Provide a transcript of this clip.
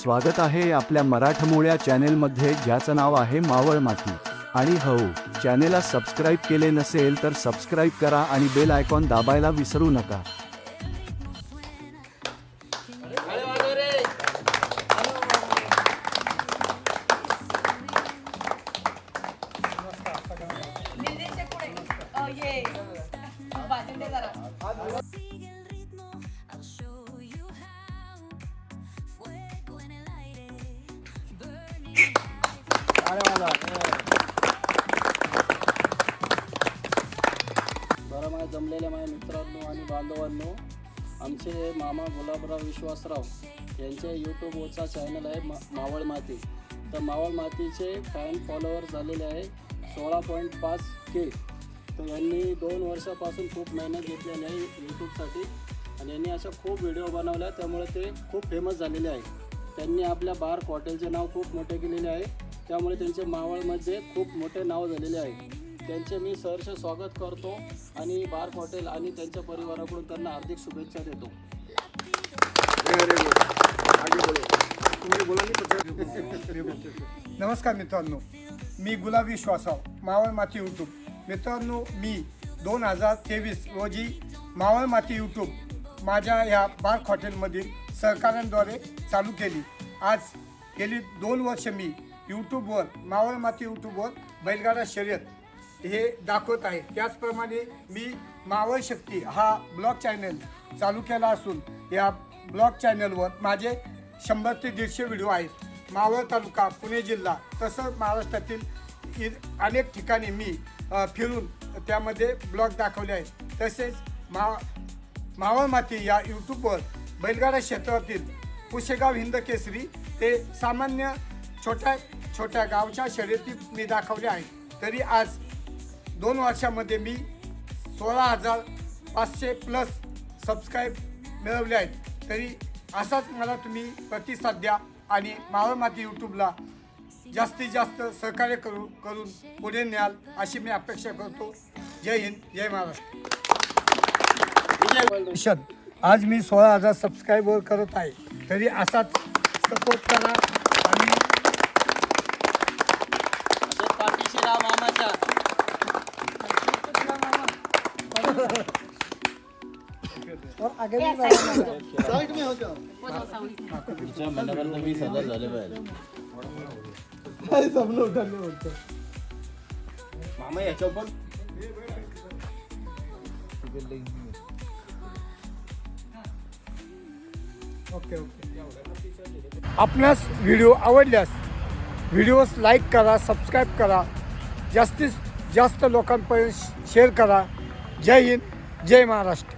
स्वागत आहे आपल्या मराठमोळ्या चॅनेलमध्ये ज्याचं नाव आहे मावळ माती. आणि हो चॅनेलला सबस्क्राईब केले नसेल तर सबस्क्राईब करा आणि बेल आयकॉन दाबायला विसरू नका. ये जरा. Burning बरं माझ्या जमलेल्या माझ्या मित्रांनो आणि बांधवांनो आमचे मामा गुलाबराव विश्वासराव यांच्या यूट्यूबवरचा चॅनल आहे मा मावळ माती. तर मावळ मातीचे फॅन फॉलोअर झालेले आहे सोळा पॉईंट पाच के तर यांनी दोन वर्षापासून खूप मेहनत घेतलेली आहे यूट्यूबसाठी आणि यांनी अशा खूप व्हिडिओ बनवल्या त्यामुळे ते खूप फेमस झालेले आहे. त्यांनी आपल्या बार हॉटेलचे नाव खूप मोठे केलेले आहे. त्यामुळे त्यांचे मावळमध्ये खूप मोठे नाव झालेले आहे. त्यांचे मी सहर्ष स्वागत करतो आणि बार हॉटेल आणि त्यांच्या परिवाराकडून त्यांना हार्दिक शुभेच्छा देतो. नमस्कार मित्रांनो मी गुलाबी श्वासाव मावळ माती यूट्यूब मित्रांनो मी दोन हजार तेवीस रोजी मावळ माती यूट्यूब माझ्या या बार्क हॉटेलमधील सहकाऱ्यांद्वारे चालू केली. आज गेली दोन वर्ष मी यूट्यूबवर मावळ माती यूट्यूबवर बैलगाडा शर्यत हे दाखवत आहे. त्याचप्रमाणे मी मावळ शक्ती हा ब्लॉग चॅनल चालू केला असून या ब्लॉग चॅनलवर माझे शंभर ते दीडशे व्हिडिओ आहेत. मावळ तालुका पुणे जिल्हा तसंच महाराष्ट्रातील अनेक ठिकाणी मी फिरून त्यामध्ये ब्लॉग दाखवले आहेत. तसेच मा मावळ माती या यूट्यूबवर बैलगाडा क्षेत्रातील पुशेगाव हिंद केसरी ते सामान्य छोट्या छोट्या गावच्या शर्यती मी दाखवल्या आहेत. तरी आज दोन वर्षामध्ये मी सोळा हजार पाचशे प्लस सबस्क्राईब मिळवले आहेत. तरी असाच मला तुम्ही प्रतिसाद द्या आणि मावळ माती यूट्यूबला जास्तीत जास्त सहकार्य करू करून पुढे न्याल अशी मी अपेक्षा करतो. जय हिंद जय महाराष्ट्र. आज मी सोळा हजार सबस्क्राईबर करत आहे. तरी असाच सपोर्ट करा. मामा याच्यावर पण ओके ओके। आपणास व्हिडिओ आवडल्यास व्हिडिओस लाईक करा सबस्क्राईब करा जास्तीत जास्त लोकांपर्यंत शेअर करा. जय हिंद जय महाराष्ट्र.